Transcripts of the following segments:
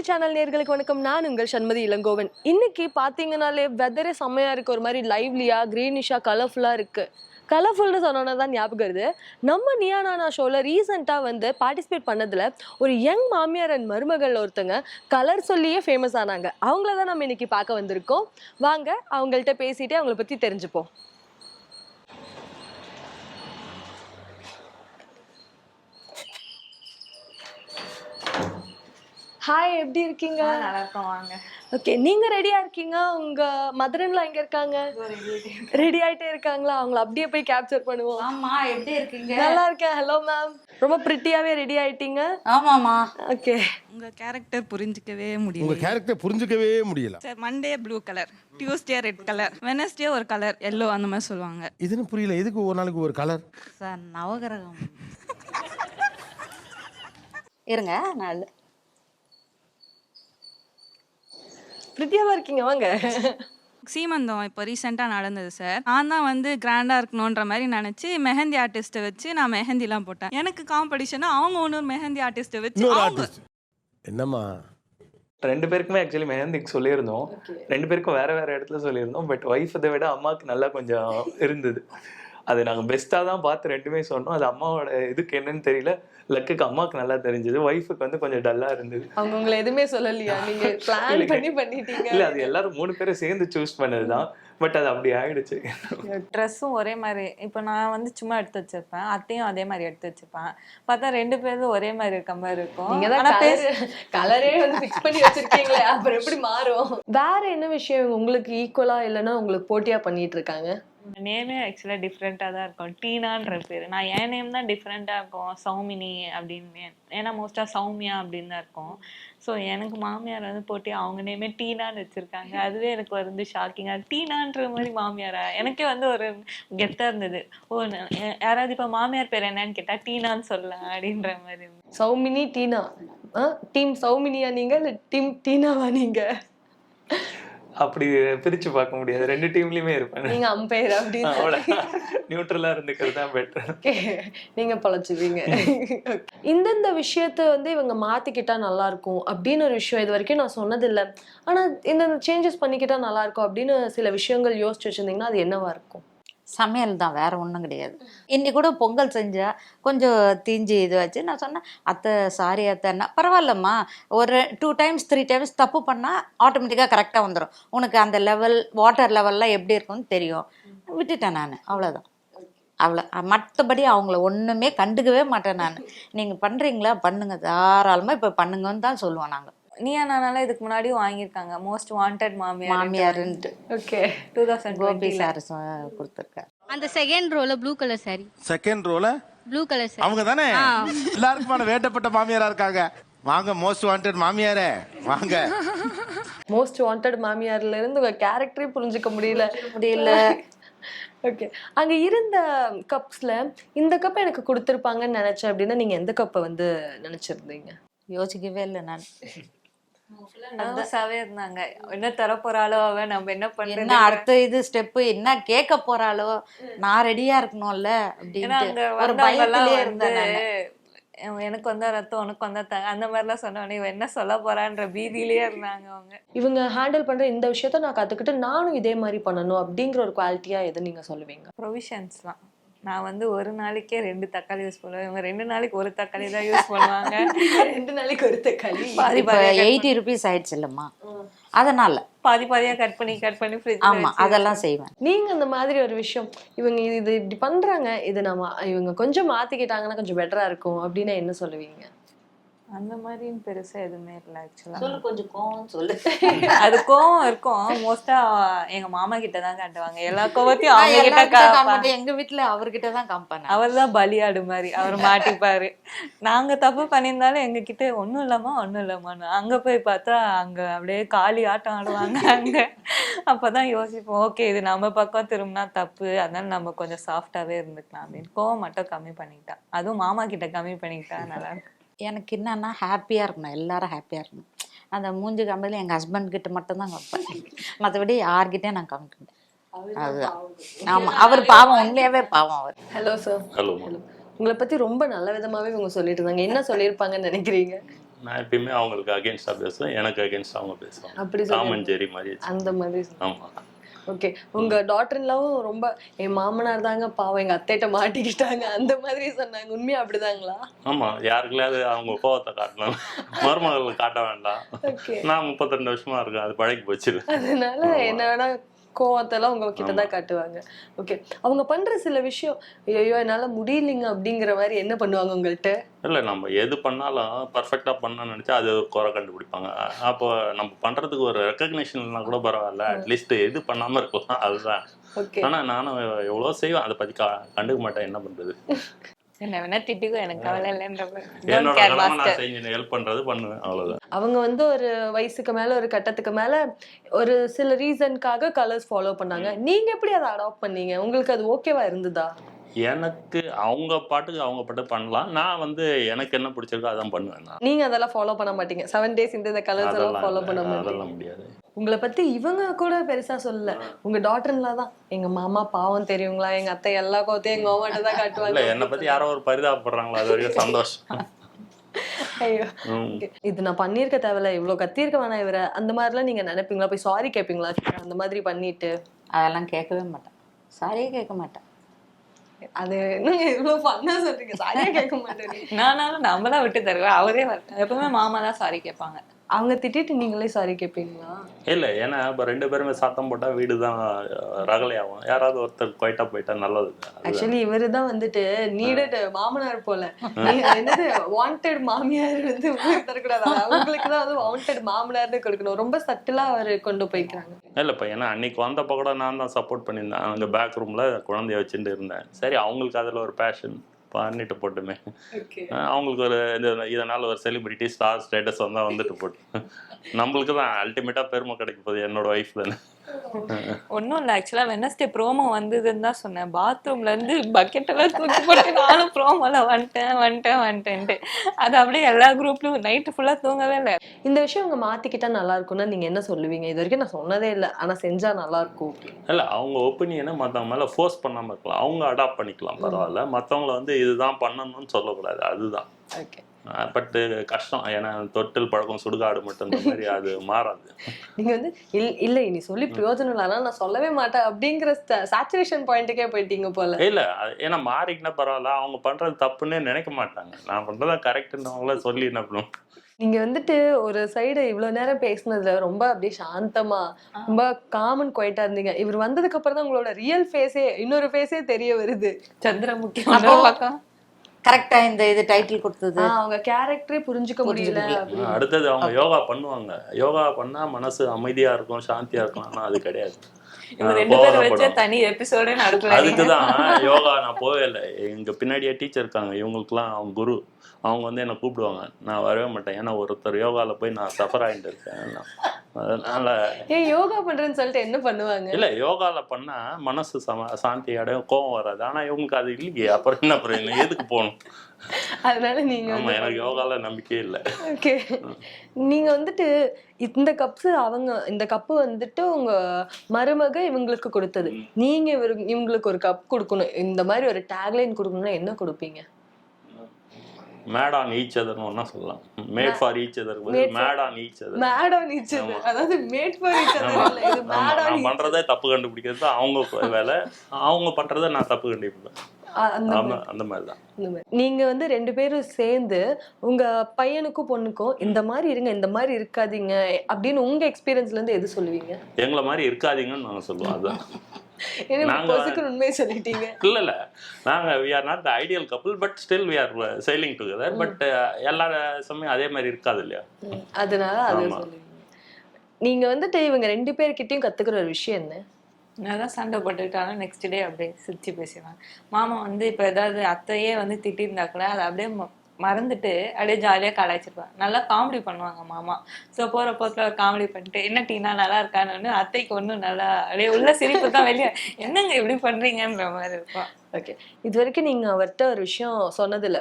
Three channel நேர்களுக்கு வணக்கம். நான் உங்கள் சண்மதி இளங்கோவன். இன்னைக்கு பார்த்தீங்கனாலே வெதரே செம்மையாக இருக்குது ஒரு மாதிரி லைவ்லியாக க்ரீனிஷாக கலர்ஃபுல்லாக இருக்குது கலர்ஃபுல்னு சொன்னோன்னா தான் ஞாபகம் வருது. நம்ம நியானானா ஷோவில் ரீசெண்டாக வந்து பார்ட்டிசிபேட் பண்ணதில் ஒரு யங் மாமியார் அண்ட் மருமகள் ஒருத்தங்க கலர் சொல்லியே ஃபேமஸ் ஆனாங்க. அவங்கள தான் நம்ம இன்னைக்கு பார்க்க வந்திருக்கோம். வாங்க அவங்கள்ட்ட பேசிட்டு அவங்கள பற்றி தெரிஞ்சுப்போம். ஹாய் எப்படி இருக்கீங்க? நல்லா இருக்கோம் வாங்க. ஓகே நீங்க ரெடியா இருக்கீங்க? உங்க மதரன்லாம் எங்க இருக்காங்க? ரெடி ஆயிட்டே இருக்காங்களா? அவங்கள அப்படியே போய் கேப்சர் பண்ணுவோம். ஆமா எப்படி இருக்கீங்க? நல்லா இருக்கேன். ஹலோ மேம் ரொம்ப பிரிட்டியாவே ரெடி ஆயிட்டீங்க? ஆமாமா ஓகே உங்க கேரக்டர் புரிஞ்சிக்கவே உங்க முடியல கேரக்டர் புரிஞ்சுக்கவே முடியல. Sir Monday blue colour Tuesday red colour Wednesday ஒரு கலர் எல்லோ அந்த மாதிரி சொல்லுவாங்க. இதுன்னு புரியல. எதுக்கு ஒரு நாளைக்கு ஒரு கலர் சார் நவகிரகம். இருங்க நான் பிரிட்டியாவா இருக்கீங்க வாங்க. சீமந்தம் இப்போ ரீசெண்டாக நடந்தது சார் நான் தான் வந்து கிராண்டாக இருக்கணுன்ற மாதிரி நினச்சி மெஹந்தி ஆர்டிஸ்ட்டை வச்சு நான் மெஹந்திலாம் போட்டேன். எனக்கு காம்படிஷனாக அவங்க இன்னொரு மெஹந்தி ஆர்டிஸ்ட்டை வச்சு அவங்க என்னம்மா? ரெண்டு பேருக்குமே ஆக்சுவலி மெஹந்திக்கு சொல்லியிருந்தோம். ரெண்டு பேருக்கும் வேற வேற இடத்துல சொல்லியிருந்தோம். பட் ஒய்ஃப் இதை விட அம்மாவுக்கு நல்லா கொஞ்சம் இருந்தது. அது நாங்கள் பெஸ்ட்டாக தான் பார்த்து ரெண்டுமே சொன்னோம். அது அம்மாவோட இதுக்கு என்னன்னு தெரியல. லக்குக்கு அம்மாவுக்கு நல்லா தெரிஞ்சது. ஒய்ஃபுக்கு வந்து கொஞ்சம் டல்லாக இருந்தது. அவங்க உங்களை எதுவுமே சொல்லலையா? நீங்க பிளான் பண்ணி பண்ணிட்டீங்க. இல்லை அது எல்லாரும் மூணு பேரும் சேர்ந்து சூஸ் பண்ணது தான். பட் அது அப்படி ஆயிடுச்சு. ட்ரெஸ்ஸும் ஒரே மாதிரி. இப்போ நான் வந்து சும்மா எடுத்து வச்சிருப்பேன். அத்தையும் அதே மாதிரி எடுத்து வச்சிருப்பேன். பார்த்தா ரெண்டு பேரும் ஒரே மாதிரி இருக்க மாதிரி இருக்கும். நீங்க தான் கலர் வந்து ஃபிக்ஸ் பண்ணி வச்சிருக்கீங்களே. அப்புறம் எப்படி மாறும்? வேற என்ன விஷயம்? உங்களுக்கு ஈக்குவலா இல்லைன்னா உங்களுக்கு போட்டியா பண்ணிட்டு இருக்காங்க? நேமே ஆக்சுவலாக டிஃப்ரெண்ட்டாக தான் இருக்கும். டீனான்ற பேர். நான் என் நேம் தான் டிஃப்ரெண்ட்டாக இருக்கும். சௌமினி அப்படின்னு. ஏன்னா மோஸ்ட்டாக சௌமியா அப்படின்னு தான் இருக்கும். ஸோ எனக்கு மாமியார் வந்து போட்டி அவங்க நேமே டீனான்னு வச்சுருக்காங்க. அதுவே எனக்கு வந்து ஷாக்கிங்காக டீனான்ற மாதிரி மாமியாரா? எனக்கே வந்து ஒரு கெத்தாக இருந்தது. ஓ யாராவது இப்போ மாமியார் பேர் என்னன்னு கேட்டால் டீனான்னு சொல்லலாம் அப்படின்ற மாதிரி சௌமினி டீனா. டீம் சௌமினியா நீங்க இல்ல டீம் டீனாவா நீங்க? அப்படி பிரிச்சு பார்க்க முடியாது. ரெண்டு டீம்லயுமே இருப்பேன். நீங்க அம்பையர் அப்படின்னு அவ்வளோ நியூட்ரலாக இருந்துக்கிறது தான் பெட்டர். நீங்க பழச்சுவீங்க இந்தந்த விஷயத்த வந்து இவங்க மாத்திக்கிட்டா நல்லா இருக்கும் அப்படின்னு ஒரு விஷயம் இது வரைக்கும் நான் சொன்னதில்லை. ஆனா இந்த சேஞ்சஸ் பண்ணிக்கிட்டா நல்லா இருக்கும் அப்படின்னு சில விஷயங்கள் யோசிச்சு வச்சிருந்தீங்கன்னா அது என்னவா இருக்கும்? சமையல் தான் வேறு ஒன்றும் கிடையாது. இன்னி கூட பொங்கல் செஞ்சால் கொஞ்சம் தீஞ்சு இது வச்சு நான் சொன்னேன் அத்தை சாரி அத்தைன்னா பரவாயில்லம்மா ஒரு டூ டைம்ஸ் த்ரீ டைம்ஸ் தப்பு பண்ணால் ஆட்டோமேட்டிக்காக கரெக்டாக வந்துடும் உனக்கு அந்த லெவல் வாட்டர் லெவல்லாம் எப்படி இருக்கும்னு தெரியும். விட்டுட்டேன் நான் அவ்வளோதான் அவ்வளோ மற்றபடி அவங்கள ஒன்றுமே கண்டுக்கவே மாட்டேன் நான். நீங்கள் பண்ணுறீங்களா பண்ணுங்க தாராளமாக இப்போ பண்ணுங்கன்னு தான் சொல்லுவோம் நாங்கள் நீயா நானால இதுக்கு முன்னாடியும் வாங்கியிருக்காங்க. மோஸ்ட் வாண்டட் மாமியார் மாமியாருன்ட்டு. Okay two thousand Gopi sir கொடுத்துருக்காரு. அந்த செகண்ட் ரோல ப்ளூ கலர் saree. செகண்ட் ரோல ப்ளூ கலர் saree. அவங்க தானே? எல்லாருக்குமான வேட்டப்பட்ட மாமியாரா இருக்காங்க. வாங்க மோஸ்ட் வாண்டட் மாமியாரே. வாங்க. மோஸ்ட் வாண்டட் மாமியார்ல இருந்து உங்க கேரக்டரே புரிஞ்சுக்க முடியல. முடியல. ஓகே அங்க இருந்த கப்ஸ்ல இந்த கப் எனக்கு கொடுத்துருப்பாங்கன்னு நினைச்சேன் அப்படின்னா நீங்க எந்த கப்பை வந்து நினைச்சிருந்தீங்க? யோசிக்கவே இல்லை நான். நர்வஸாவே இருந்தாங்க. என்ன தர போறாளோ அவ நம்ம என்ன என்ன பண்றது அடுத்த இது ஸ்டெப்பு என்ன கேட்க போறாளோ? நான் ரெடியா இருக்கணும்ல. "எ- எனக்கு வந்தா ரத்தம் உனக்கு வந்தா தாங்க அந்த மாதிரிலாம் சொன்னோடனே இவ என்ன சொல்ல போறான்ற பீதியிலேயே இருந்தாங்க அவங்க. இவங்க ஹேண்டில் பண்ற இந்த விஷயத்த நான் கத்துக்கிட்டு நானும் இதே மாதிரி பண்ணணும் அப்படிங்கிற ஒரு குவாலிட்டியா எதை நீங்க சொல்லுவீங்க? ப்ரொவிஷன்ஸ்லாம் நான் வந்து ஒரு நாளைக்கே ரெண்டு தக்காளி யூஸ் பண்ணுவேன். இவங்க ரெண்டு நாளைக்கு ஒரு தக்காளி தான் யூஸ் பண்ணுவாங்க. ரெண்டு நாளைக்கு ஒரு தக்காளி. பாதி cut எயிட்டி ருபீஸ் ஆயிடுச்சு இல்லம்மா. அதனால. பாதி பாதியா கட் பண்ணி கட் பண்ணி ஃப்ரிட்ஜ் ஆமா அதெல்லாம் செய்வேன். நீங்க அந்த மாதிரி ஒரு விஷயம் இவங்க இது இப்படி பண்றாங்க இது நம்ம இவங்க கொஞ்சம் மாத்திக்கிட்டாங்கன்னா கொஞ்சம் பெட்டரா இருக்கும் அப்படின்னு என்ன சொல்லுவீங்க? அந்த மாதிரின்னு பெருசா எதுவுமே இல்லை ஆக்சுவலா சொல்லு கொஞ்சம் கோவம் சொல்லு. அது கோவம் இருக்கும். மோஸ்டா எங்க மாமா கிட்ட தான் காட்டுவாங்க. எல்லா கோவத்தையும் அவங்க கிட்ட காமிப்பேன். எங்க வீட்டுல அவர்கிட்ட தான் காமிப்பேன் நான். அவர் தான் பலியாடு மாதிரி. அவர் மாட்டிப்பாரு. நாங்க தப்பு பண்ணியிருந்தாலும் எங்க கிட்ட ஒண்ணும் இல்லம்மா ஒண்ணும் இல்லம்மான்னு அங்க போய் பார்த்தா அங்க அப்படியே காளி ஆட்டம் ஆடுவாங்க அங்க. அப்பதான் யோசிப்போம். ஓகே இது நம்ம பக்கம் திரும்பினா தப்பு. அதனால நம்ம கொஞ்சம் சாஃப்டாவே இருந்துக்கலாம் அப்படின்னு. கோவம் மட்டும் கம்மி பண்ணிக்கிட்டா. அதுவும் மாமா கிட்ட கம்மி பண்ணிக்கிட்டா நல்லா இருக்கும். எனக்கு என்னன்னா ஹாப்பியா இருக்கணும். எல்லாரும் ஹாப்பியா இருக்கணும். அந்த மூஞ்சி காமில எங்க ஹஸ்பண்ட் கிட்ட மட்டும் தான் காமிப்பேன். மற்றபடி யார்கிட்டயும் நான் காமிக்க மாட்டேன். அதுதான். ஆமா அவர் பாவம். உண்மையாவே பாவம் அவர். ஹலோ சார் ஹலோ உங்களை பத்தி ரொம்ப நல்ல விதமாவே இவங்க சொல்லிட்டு இருந்தாங்க. என்ன சொல்லியிருப்பாங்கன்னு நினைக்கிறீங்க? நான் எப்பயுமே அவங்களுக்கு அகேன்ஸ்டா பேசுவேன். எனக்கு அகேன்ஸ்ட் அவங்க பேசுவாங்க. அப்படி அண்ட் ஜெரி மாதிரி அந்த மாதிரி ஆமா. ஓகே உங்க டாட்டர்லாவும் ரொம்ப என் மாமனார் தாங்க பாவம் எங்க அத்தைட்ட மாட்டிக்கிட்டாங்க. அந்த மாதிரி சொன்னாங்க. உண்மையா அப்படிதாங்களா? ஆமா. யாருக்குள்ளாவது அவங்க கோவத்தை காட்டணும். மருமகள் காட்ட வேண்டாம். நான் முப்பத்திரெண்டு வருஷமா இருக்கேன். அது பழகி போச்சு அதனால என்ன வேணா கோவத்தெல்லாம் உங்க கிட்ட தான் காட்டுவாங்க. ஓகே அவங்க பண்ற சில விஷயம் ஐயோ என்னால முடியலைங்க அப்படிங்கிற மாதிரி என்ன பண்ணுவாங்க உங்கள்கிட்ட இல்லை நம்ம எது பண்ணாலும் பர்ஃபெக்டாக பண்ண நினச்சா அது குறை கண்டுபிடிப்பாங்க. அப்போ நம்ம பண்ணுறதுக்கு ஒரு ரெக்கக்னிஷன் இல்லைனா கூட பரவாயில்ல. அட்லீஸ்ட் எது பண்ணாமல் இருக்கலாம் அதுதான். ஆனால் நானும் எவ்வளோ செய்வேன். அதை கா கண்டுக்க மாட்டேன். என்ன பண்ணுறது அவங்க வந்து ஒரு வயசுக்கு மேல ஒரு கட்டத்துக்கு மேல ஒரு சில ரீசனுக்காக கலர்ஸ் ஃபாலோ பண்ணாங்க. நீங்க எப்படி அதை அடாப்ட் பண்ணீங்க? உங்களுக்கு அது ஓகேவா இருந்ததா? எனக்கு அவங்க பாட்டுக்கு அவங்க பாட்டு பண்ணலாம். நான் வந்து எனக்கு என்ன பிடிச்சிருக்கோ அதான் பண்ணுவேன் நான். நீங்க அதெல்லாம் ஃபாலோ பண்ண மாட்டீங்க. செவன் டேஸ் இந்த இந்த கலர்ஸ் எல்லாம் ஃபாலோ பண்ண அதெல்லாம் முடியாது. உங்களை பத்தி இவங்க கூட பெருசா சொல்லல. உங்க டாட்டர்ல தான். எங்க மாமா பாவம் தெரியுங்களா? எங்க அத்தை எல்லா கோத்தையும் எங்க மாமாட்ட தான் இல்லை காட்டுவாங்க என்னை பற்றி யாரோ ஒரு பரிதாபப்படுறாங்களோ? அது வரைக்கும் சந்தோஷம். ஐயோ. இது நான் பண்ணியிருக்க தேவையில்ல. இவ்வளவு கத்தியிருக்க வேணாம் இவரை? அந்த மாதிரிலாம் நீங்க நினைப்பீங்களா? போய் சாரி கேட்பீங்களா அந்த மாதிரி பண்ணிட்டு? அதெல்லாம் கேட்கவே மாட்டேன். சாரியே கேட்க மாட்டேன். அது என்னங்க இவ்வளவு பண்ணா சொல்றீங்க? சாரியா கேட்க மாட்டேன். நானாலும் நம்மளா விட்டு தருவேன். அவரே வர எப்பவுமே மாமா தான் சாரி கேட்பாங்க. அவங்க திட்டிட்டு நீங்களே சாரி கேட்பீங்களா இல்லை ஏன்னா இப்போ ரெண்டு பேருமே சத்தம் போட்டால் வீடு தான் ரகலையாகும் யாராவது ஒருத்தர் குவைட்டா போயிட்டா நல்லது. ஆக்சுவலி இவரு தான் வந்துட்டு நீடட் மாமனார் போல. என்னது வாண்டட் மாமியார் வந்து தரக்கூடாது? அவங்களுக்கு தான் வந்து வாண்டட் மாமனார்னு கொடுக்கணும். ரொம்ப சட்டிலா அவர் கொண்டு போய்க்கிறாங்க. இல்லை இப்போ ஏன்னா அன்னைக்கு வந்தப்போ கூட நான் தான் சப்போர்ட் பண்ணியிருந்தேன். அங்கே பேக் ரூமில் குழந்தைய வச்சுட்டு இருந்தேன். சரி அவங்களுக்கு அதில் ஒரு பேஷன் பண்ணிட்டு போட்டுமே. அவங்களுக்கு ஒரு இது இதனால் ஒரு செலிபிரிட்டி ஸ்டார் ஸ்டேட்டஸ் வந்தால் வந்துட்டு போட்டு. நம்மளுக்கு தான் அல்டிமேட்டாக பெருமை கிடைக்க போகுது என்னோட ஒய்ஃப் தானே. ஒன்றும் இல்லை ஆக்சுவலாக வெனஸ்டே ப்ரோமோ வந்ததுன்னு தான் சொன்னேன். பாத்ரூம்ல இருந்து பக்கெட் எல்லாம் தூக்கி போட்டு நானும் ப்ரோமோல வந்துட்டேன் வந்துட்டேன் வந்துட்டேன்ட்டு. அது அப்படியே எல்லா குரூப்லயும் நைட்டு ஃபுல்லாக தூங்கவே இல்லை. இந்த விஷயம் அவங்க மாத்திக்கிட்டா நல்லா இருக்கும்னா நீங்க என்ன சொல்லுவீங்க? இது வரைக்கும் நான் சொன்னதே இல்லை. ஆனா செஞ்சா நல்லா இருக்கும். இல்லை அவங்க ஒப்பீனியனை மற்றவங்க மேலே ஃபோர்ஸ் பண்ணாமல் இருக்கலாம். அவங்க அடாப்ட் பண்ணிக்கலாம் பரவாயில்ல. மற்றவங்கள வந்து இதுதான் பண்ணணும்னு சொல்லக்கூடாது. அதுதான். ஓகே பட்டு கஷ்டம். ஏன்னா தொட்டில் பழக்கம் சுடுகாடு மட்டும் மாதிரி அது மாறாது. நீங்க வந்து இல் இல்ல இனி சொல்லி பிரயோஜனம் இல்லை நான் சொல்லவே மாட்டேன் அப்படிங்கிற சேச்சுரேஷன் பாயிண்ட்டுக்கே போயிட்டீங்க போல. இல்ல ஏன்னா மாறிக்கினா பரவாயில்ல. அவங்க பண்றது தப்புன்னே நினைக்க மாட்டாங்க. நான் பண்றதா கரெக்ட்ன்றவங்கள சொல்லி என்ன பண்ணுவோம் நீங்க வந்துட்டு ஒரு சைடு இவ்வளவு நேரம் பேசுனதுல ரொம்ப அப்படியே சாந்தமா ரொம்ப காமன் குவைட்டா இருந்தீங்க. இவர் வந்ததுக்கு அப்புறம் தான் உங்களோட ரியல் ஃபேஸே இன்னொரு ஃபேஸே தெரிய வருது. சந்திரமுகி கரெக்டா இந்த இது டைட்டில் கொடுத்தது. அவங்க கேரக்டரே புரிஞ்சுக்க முடியல. அடுத்தது அவங்க யோகா பண்ணுவாங்க. யோகா பண்ணா மனசு அமைதியா இருக்கும் சாந்தியா இருக்கும். ஆனா அது கிடையாது. தனி எபிசோடே நடக்கல. அதுக்கு தான் யோகா நான் போவே இல்லை. எங்க பின்னாடியே டீச்சர் இருக்காங்க. இவங்களுக்குலாம் அவங்க குரு. அவங்க வந்து என்னை கூப்பிடுவாங்க. நான் வரவே மாட்டேன். ஏன்னா ஒருத்தர் யோகால போய் நான் சஃபர் ஆகிட்டு இருக்கேன். அதனால ஏன் யோகா பண்றேன்னு சொல்லிட்டு என்ன பண்ணுவாங்க? இல்ல யோகால பண்ணா மனசு சம சாந்தி அடையும் கோவம் வராது. ஆனா இவங்களுக்கு அது இல்லையே. அப்புறம் என்ன பிரயோஜனம் எதுக்கு போகணும்? அதனால நீங்க ஆமா எனக்கு யோகால நம்பிக்கையே இல்லை. ஓகே. நீங்க வந்துட்டு இந்த கப்ஸ் அவங்க இந்த கப்பு வந்துட்டு உங்க மருமக இவங்களுக்கு கொடுத்தது. நீங்க இவங்களுக்கு ஒரு கப் கொடுக்கணும். இந்த மாதிரி ஒரு டேக்லைன் கொடுக்கணும்னா என்ன கொடுப்பீங்க? மேட் ஆன் ஈச் அதர்னு ஒன்னா சொல்லலாம் made for each other made on each other made on each அதாவது மேட் ஃபார் ஈச் இல்ல இது மேட் ஆன் பண்றதே தப்பு கண்டுபிடிக்கிறது அவங்க வேலை. அவங்க பண்றதை நான் தப்பு கண்டுபிடிப்பேன். அந்த மாதிரி. தான். நீங்க வந்து ரெண்டு பேரும் சேர்ந்து உங்க பையனுக்கும் பொண்ணுக்கும் இந்த மாதிரி இருங்க இந்த மாதிரி இருக்காதீங்க அப்படின்னு உங்க எக்ஸ்பீரியன்ஸ்ல இருந்து எது சொல்லுவீங்க? எங்களை மாதிரி இருக்காதீங்கன்னு நாங்க சொல்லுவோம் அதுதான் பொசுக்குன்னு உண்மையை சொல்லிட்டீங்க. இல்ல இல்ல நாங்க we are not the ideal couple but still we are together but எல்லா சமயம் அதே மாதிரி இருக்காது இல்லையா? அதனால அது நீங்க வந்துட்டு இவங்க ரெண்டு பேர்கிட்டயும் கத்துக்கிற ஒரு விஷயம் என்ன? என்னதான் சண்டை போட்டுக்கிட்டாலும் நெக்ஸ்ட் டே அப்படியே சிரிச்சு பேசுவாங்க மாமா வந்து இப்போ ஏதாவது அத்தையே வந்து திட்டிருந்தா கூட அதை அப்படியே மறந்துட்டு அப்படியே ஜாலியாக கலாய்ச்சிருப்பேன் நல்லா காமெடி பண்ணுவாங்க மாமா. ஸோ போகிற போக்கில் காமெடி பண்ணிட்டு என்ன டீனா நல்லா இருக்கான்னு அத்தைக்கு ஒன்றும் நல்லா அப்படியே உள்ள சிரிப்பு தான் வெளியே என்னங்க இப்படி பண்ணுறீங்கன்ற மாதிரி இருக்கும். ஓகே இது வரைக்கும் நீங்க அவர்கிட்ட ஒரு விஷயம் சொன்னதில்ல.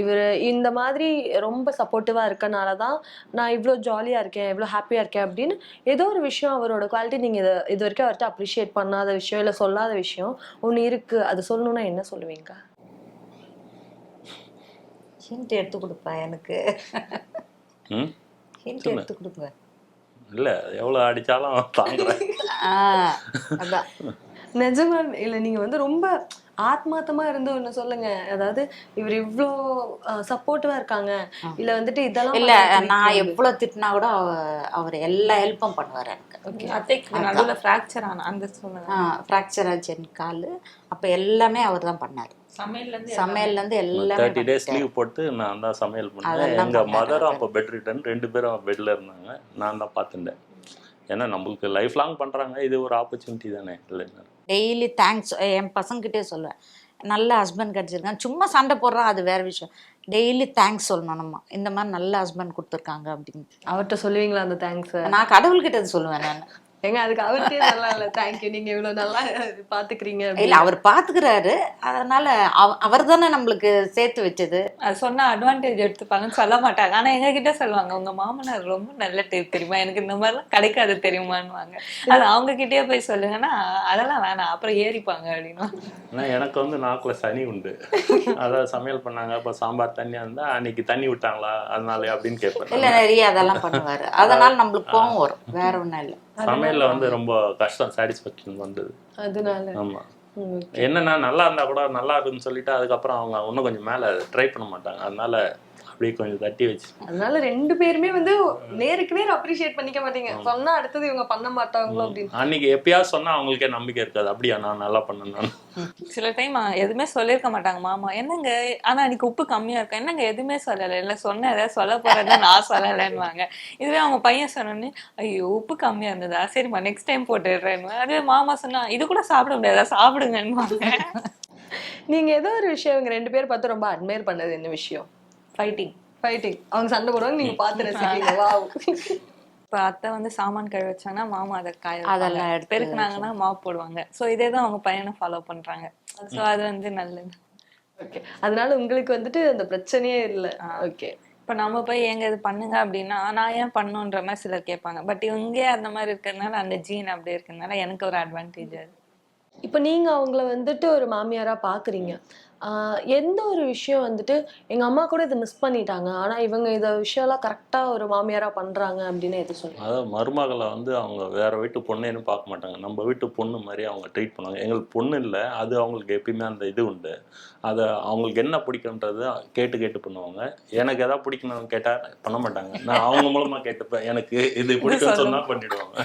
இவர் இந்த மாதிரி ரொம்ப சப்போர்ட்டிவா இருக்கனால தான் நான் இவ்வளோ ஜாலியா இருக்கேன் இவ்வளோ ஹாப்பியா இருக்கேன் அப்படின்னு ஏதோ ஒரு விஷயம் அவரோட குவாலிட்டி நீங்க இதை இது வரைக்கும் அவர்கிட்ட அப்ரிஷியேட் பண்ணாத விஷயம் இல்லை சொல்லாத விஷயம் ஒன்று இருக்கு. அது சொல்லணும்னா என்ன சொல்லுவீங்க? ஹிண்ட் எடுத்து கொடுப்பா எனக்கு. ம்? ஹிண்ட் எடுத்து கொடுங்க. இல்லை எவ்வளோ அடித்தாலும் தாங்குறேன். ஆ அதான். நிஜமா இல்ல நீங்க வந்து ரொம்ப ஆத்மார்த்தமா இருந்து ஒண்ணு சொல்லுங்க. அதாவது இவர் இவ்ளோ சப்போர்ட்டிவா இருக்காங்க. இல்ல வந்துட்டு இதெல்லாம் இல்ல நான். எவ்வளவு திட்டினா கூட அவ- அவர் எல்லா ஹெல்ப்பும் பண்ணுவார் எனக்கு. அத்தைக்கு நடுவில் ஃப்ராக்சர் ஆன அந்த சொல்லுங்க ஃப்ராக்சர் ஆச்சு எனக்கு கால். அப்ப எல்லாமே அவர் தான் பண்ணாரு. சமையல்ல இருந்து சமையல்ல இருந்து எல்லாமே தேர்ட்டி டேஸ். லீவ் போட்டு நான் தான் சமையல் பண்ணேன். எங்கள். மதரும் அப்போ பெட் ரிட்டன் ரெண்டு பேரும் பெட்டில் இருந்தாங்க. நான் தான் பார்த்துட்டேன். ஏன்னா நம்மளுக்கு லைஃப் லாங் பண்ணுறாங்க இது ஒரு ஆப்பர்ச்சுனிட்டி தானே. இல்லைன்னா டெய்லி தேங்க்ஸ் என் பசங்ககிட்டே சொல்லுவேன். நல்ல ஹஸ்பண்ட் கிடச்சிருக்காங்க சும்மா சண்டை போடுறான் அது வேற விஷயம். டெய்லி தேங்க்ஸ் சொல்லணும் நம்ம. இந்த மாதிரி நல்ல ஹஸ்பண்ட் கொடுத்துருக்காங்க அப்படின்னு. அவர்ட்ட சொல்லுவீங்களா அந்த தேங்க்ஸ் நான் கடவுள்கிட்ட சொல்லுவேன் நான். ஏங்க அதுக்கு அவர்கிட்டயே சொல்லலாம்ல தேங்க்யூ நீங்க இவ்வளவு நல்லா பாத்துக்கிறீங்க இல்ல அப்படின்னு. அவர் பாத்துக்கிறாரு. அதனால அவர் தானே நம்மளுக்கு சேர்த்து வச்சது. அது சொன்னா அட்வான்டேஜ் எடுத்துப்பாங்கன்னு சொல்ல மாட்டாங்க ஆனா எங்க கிட்ட சொல்லுவாங்க உங்க மாமனார் ரொம்ப நல்ல டேப் தெரியுமா? எனக்கு இந்த மாதிரிலாம் கிடைக்காது தெரியுமான்னு அது அவங்க கிட்டயே போய் சொல்லுங்கன்னா அதெல்லாம் வேணாம். அப்புறம் ஏறிப்பாங்க அப்படின்னு எனக்கு வந்து நாக்கில் சனி உண்டு. அதாவது சமையல் பண்ணாங்க இப்போ சாம்பார் தண்ணியாக இருந்தால் அன்னைக்கு தண்ணி விட்டாங்களா? அதனால அப்படின்னு இல்ல கேட்பேன் நிறைய அதெல்லாம் பண்ணுவாரு. அதனால நம்மளுக்கு கோவம் வரும். வேற ஒண்ணும் இல்ல. சமையலில் வந்து ரொம்ப கஷ்டம் சாட்டிஸ்ஃபேக்ஷன் வந்தது. அதனால. ஆமாம் ம். என்னன்னா நல்லா இருந்தா கூட நல்லா இருக்குன்னு சொல்லிட்டு அதுக்கப்புறம் அவங்க இன்னும் கொஞ்சம் மேலே ட்ரை பண்ண மாட்டாங்க. அதனால அப்படியே கொஞ்சம் தட்டி வச்சு அதனால ரெண்டு பேருமே வந்து நேருக்கு நேர் அப்ரிஷியேட் பண்ணிக்க மாட்டீங்க. சொன்னா அடுத்தது இவங்க பண்ண மாட்டாங்களோ அப்படின்னு. அன்னைக்கு எப்பயாவது சொன்னா அவங்களுக்கே நம்பிக்கை இருக்காது. அப்படியா நான் நல்லா பண்ணேன் சில டைம் எதுவுமே சொல்லியிருக்க மாட்டாங்க மாமா என்னங்க? ஆனா அன்னைக்கு உப்பு கம்மியா இருக்கும் என்னங்க? எதுவுமே சொல்லலை. இல்ல சொன்ன ஏதாவது சொல்ல போறதா நான் சொல்லலைன்னுவாங்க. இதுவே அவங்க பையன் சொன்னோன்னே ஐயோ உப்பு கம்மியா இருந்ததா? சரிம்மா நெக்ஸ்ட் டைம் போட்டுடுறேன்னு. அதுவே மாமா சொன்னா இது கூட சாப்பிட முடியாதா? சாப்பிடுங்கன்னுவாங்க. நீங்க ஏதோ ஒரு விஷயம் இவங்க ரெண்டு பேர் பார்த்து ரொம்ப அட்மையர் பண்ணது என்ன விஷயம்? ஃபைட்டிங் ஃபைட்டிங் அவங்க சண்டை போடுவாங்க நீங்க பார்த்து ரசிக்கிறீங்க வாவ் இப்போ அத்தை வந்து சாமான் கழுவி வச்சாங்கன்னா மாமா அதை காய அதெல்லாம் எடுத்து பெருக்குனாங்கன்னா மாவு போடுவாங்க. ஸோ இதே தான் அவங்க பையனை ஃபாலோ பண்றாங்க. ஸோ அது வந்து நல்லது. ஓகே அதனால உங்களுக்கு வந்துட்டு அந்த பிரச்சனையே இல்லை. ஓகே இப்போ நம்ம போய் எங்க இது பண்ணுங்க அப்படின்னா நான் ஏன் பண்ணுன்ற மாதிரி சிலர் கேட்பாங்க. பட் இவங்கே அந்த மாதிரி இருக்கிறதுனால அந்த ஜீன் அப்படி இருக்கிறதுனால எனக்கு ஒரு அட்வான்டேஜ் அது. இப்போ நீங்க அவங்கள வந்துட்டு ஒரு மாமியாரா பாக்குறீங்க. எந்த ஒரு விஷயம் வந்துட்டு எங்க அம்மா கூட இதை மிஸ் பண்ணிட்டாங்க. ஆனா இவங்க இத விஷயம்லாம் கரெக்டா ஒரு மாமியாரா பண்றாங்க அப்படின்னு எது சொல்லுங்க அதாவது மருமகளை வந்து அவங்க வேற வீட்டு பொண்ணுன்னு பார்க்க மாட்டாங்க. நம்ம வீட்டு பொண்ணு மாதிரி அவங்க ட்ரீட் பண்ணுவாங்க. எங்களுக்கு பொண்ணு இல்லை. அது அவங்களுக்கு எப்பயுமே அந்த இது உண்டு. அதை அவங்களுக்கு என்ன பிடிக்குன்றது கேட்டு கேட்டு பண்ணுவாங்க. எனக்கு எதாவது பிடிக்கணும்னு கேட்டால் பண்ண மாட்டாங்க. நான் அவங்க மூலமா கேட்டுப்பேன். எனக்கு இது பிடிக்கும்னு சொன்னா பண்ணிடுவாங்க.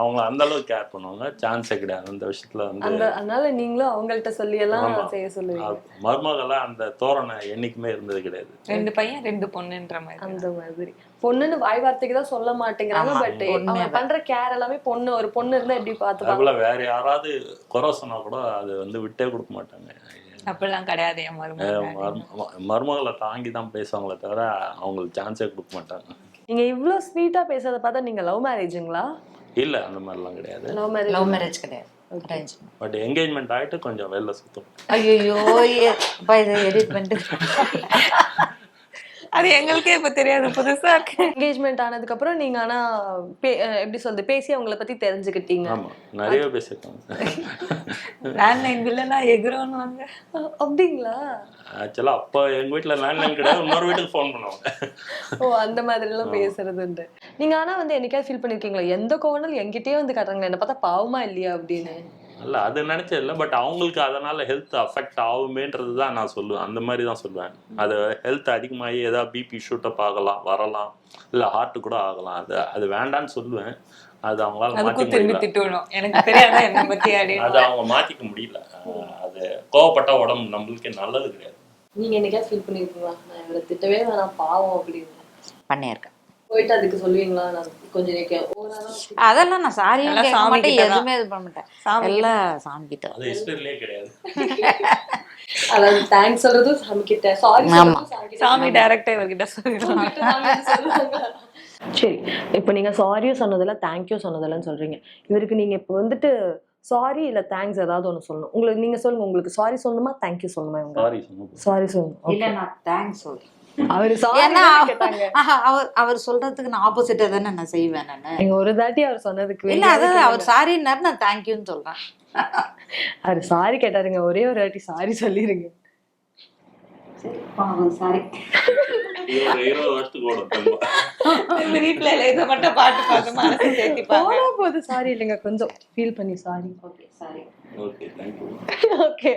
அவங்க அந்த அளவுக்கு கேர் பண்ணுவாங்க. சான்ஸே கிடையாது. அந்த விஷயத்துல வந்து அந்த அதனால நீங்களும் அவங்கள்ட்ட சொல்லி எல்லாம். செய்ய சொல்லுவீங்க. மருமகளாக அந்த தோரணை என்னைக்குமே இருந்தது கிடையாது. ரெண்டு பையன் ரெண்டு பொண்ணுன்ற மாதிரி. அந்த மாதிரி. பொண்ணுன்னு வாய் வார்த்தைக்கு தான் சொல்ல மாட்டேங்கிறாங்க பட் அவங்க பண்ற கேர் எல்லாமே பொண்ணு ஒரு பொண்ணு இருந்தா எப்படி பாத்துப்பாங்க வேற யாராவது குறை சொன்னா கூட அது வந்து விட்டே கொடுக்க மாட்டாங்க. அப்படிலாம் கிடையாது என் மருமகளை தாங்கி தான் பேசுவாங்களே தவிர அவங்களுக்கு சான்ஸே கொடுக்க மாட்டாங்க. நீங்க இவ்ளோ ஸ்வீட்டா பேசுறத பார்த்தா நீங்க லவ் மேரேஜுங்களா இல்ல அந்த மாதிரிலாம் கிடையாது. லவ் மேரேஜ் லவ் மேரேஜ் கிடையாது. பட் என்கேஜ்மெண்ட் ஆயிட்டு கொஞ்சம் வெளில சுத்தம். ஏ- அப்பா இதை எடிட் பண்ணிட்டு அது எங்களுக்கே இப்ப தெரியாது புதுசா இருக்கு. என்கேஜ்மெண்ட் ஆனதுக்கு அப்புறம் நீங்க ஆனா பே- எப்படி சொல்றது பேசி அவங்கள பத்தி தெரிஞ்சுக்கிட்டீங்க. ஆமா நிறைய பேசியிருக்காங்க. லேண்ட்லைன் பில்லுனா எகுறோன்னு அஹ் அப்படிங்களா? ஆக்சுவலா அப்போ எங்க வீட்ல லேண்ட்லைன் கிடையாது இன்னொரு வீட்டுக்கு ஃபோன் பண்ணுவாங்க ஓ அந்த மாதிரி எல்லாம் பேசுறது உண்டு. நீங்க ஆனா வந்து என்னைக்காவது ஃபீல் பண்ணிருக்கீங்களா? எந்த கோவனாலும் என்கிட்டயே வந்து காட்டுறாங்க என்ன பார்த்தா பாவமா இல்லையா அப்படின்னு? இல்ல அது நினைச்சது இல்லை பட் அவங்களுக்கு அதனால ஹெல்த் அஃபெக்ட் ஆகுமேன்றது தான் நான் சொல்லுவேன். அந்த மாதிரி தான் சொல்லுவேன். அது ஹெல்த் அதிகமாகி ஏதாவது பிபி ஷூட்டப் ஆகலாம் வரலாம் இல்ல ஹார்ட் கூட ஆகலாம். அது அது வேண்டான்னு சொல்லுவேன். அது அவங்களால மாற்றி அதுக்கும் திரும்பி முடியல. திட்டுவிடும் எனக்கு தெரியாதா என்ன பத்தி அது அவங்க மாத்திக்க முடியல. அது கோவப்பட்ட உடம்பு நம்மளுக்கே நல்லது கிடையாது. நீங்க என்னைக்காவது ஃபீல் பண்ணிருக்கீங்களா? நான் இவரை திட்டவே வேணாம் பாவம் அப்படின்னு. பண்ணியிருக்கேன். போயிட்டு அதுக்கு சொல்லுவீங்களா? நான் கொஞ்சம் அதெல்லாம் நான் சாரியும் கேட்க சாமி மாட்டேன். எதுவுமே இது பண்ண மாட்டேன். சாமி எல்லாம் சாமி கிட்ட அது ஹிஸ்டரியிலே கிடையாது. அதாவது தேங்க்ஸ் சொல்றதும் சாமி கிட்ட சாரி ஆமா. சாமி டைரக்டா இவர்கிட்ட சொல்லிடுவாங்க சரி இப்போ நீங்க சாரியும் சொன்னதில்ல தேங்க்யூ சொன்னதில்லன்னு சொல்றீங்க. இவருக்கு நீங்க இப்போ வந்துட்டு சாரி இல்ல தேங்க்ஸ் ஏதாவது ஒண்ணு சொல்லணும். உங்களுக்கு நீங்க சொல்லுங்க உங்களுக்கு சாரி சொல்லணுமா தேங்க்யூ சொல்லணுமா இவங்க? சாரி சொன்னது சாரி சொல்லணும். இல்ல நான் தேங்க்ஸ் சொல்றேன். அவரு அவர் அவர் சொல்றதுக்கு நான் ஆப்போசிட்டா தானே நான் செய்வேன் நானு. நீங்க ஒரு தாட்டி அவர் சொன்னதுக்கு இல்ல அதாவது அவர். சாரின்னாரு நான் தேங்க்யூன்னு சொல்றேன். அவர் சாரி கேட்டாருங்க ஒரே ஒரு வாட்டி சாரி சொல்லிருங்க போது சாரி இல்லைங்க கொஞ்சம் ஃபீல் பண்ணி சாரி ஓகே சாரி ஓகே